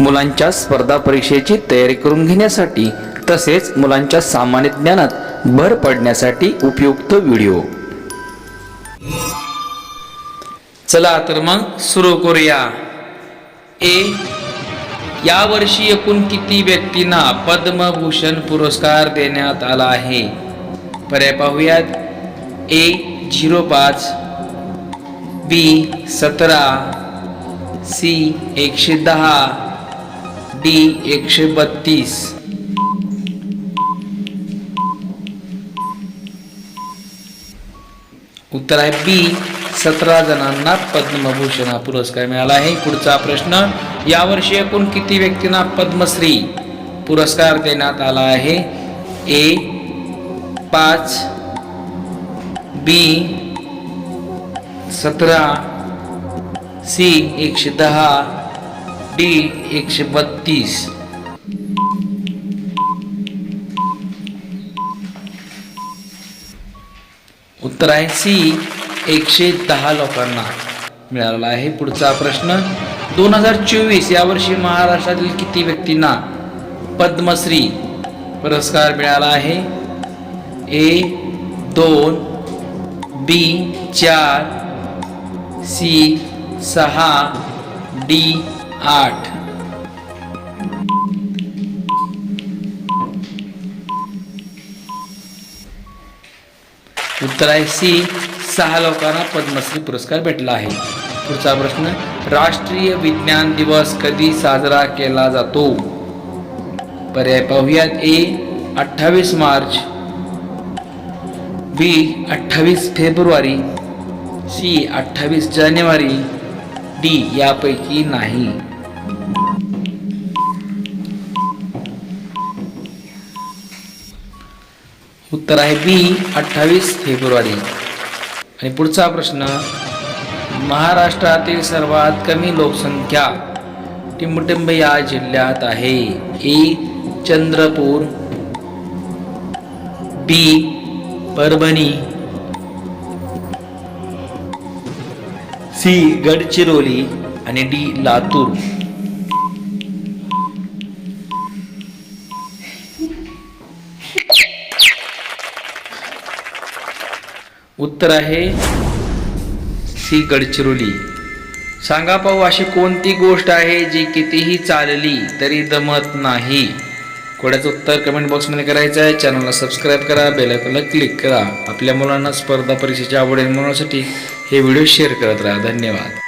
मुलांच्या स्पर्धा परीक्षेची तयारी करून घेण्यासाठी तसेच मुलांच्या सामान्य ज्ञानात भर पडण्यासाठी उपयुक्त व्हिडिओ. चला तर मग सुरू करूया. ए यावर्षी एकूण किती व्यक्तींना पद्मभूषण पुरस्कार देण्यात आला आहे? पर्याय पाहूयात. ए झिरो पाच. बी सतरा. सी एकशे दहा. डी एकशे बत्तीस. उत्तर आहे बी सतरा जणांना पद्मभूषण हा पुरस्कार मिळाला आहे. पुढचा प्रश्न यावर्षी एकूण किती व्यक्तींना पद्मश्री पुरस्कार देण्यात आला आहे? ए पाच बी सतरा सी एकशे दहा डी एकशे बत्तीस. उत्तर आहे सी एकशे दहा लोकांना मिळालेला आहे. पुढचा प्रश्न दोन हजार चोवीस यावर्षी महाराष्ट्रातील किती व्यक्तींना पद्मश्री पुरस्कार मिळाला आहे? ए दोन बी चार सी सहा डी आठ. उत्तर आहे सी. सहा लोकांना पद्मश्री पुरस्कार भेटला आहे. पुढचा प्रश्न राष्ट्रीय विज्ञान दिवस कधी साजरा केला जातो? पर्याय पाहूयात. ए अठ्ठावीस मार्च. बी अठ्ठावीस फेब्रुवारी. सी अठ्ठावीस जानेवारी. डी यापैकी नाही. उत्तर आहे बी अठ्ठावीस फेब्रुवारी. आणि पुढचा प्रश्न महाराष्ट्रातील सर्वात कमी लोकसंख्या टिंबटिंब या जिल्ह्यात आहे. A Chandrapur. B Parbhani. C Gadchiroli. आणि डी लातूर. उत्तर आहे सी गडचिरोली. सांगा पाहू अशी कोणती गोष्ट आहे जी कितीही चालली तरी दमत नाही? कोड्याचं उत्तर कमेंट बॉक्समध्ये करायचं आहे. चॅनलला सबस्क्राईब करा बेलायकॉनला क्लिक करा. आपल्या मुलांना स्पर्धा परीक्षेची आवड निर्माण होण्यासाठी हे व्हिडिओ शेअर करत राहा. धन्यवाद.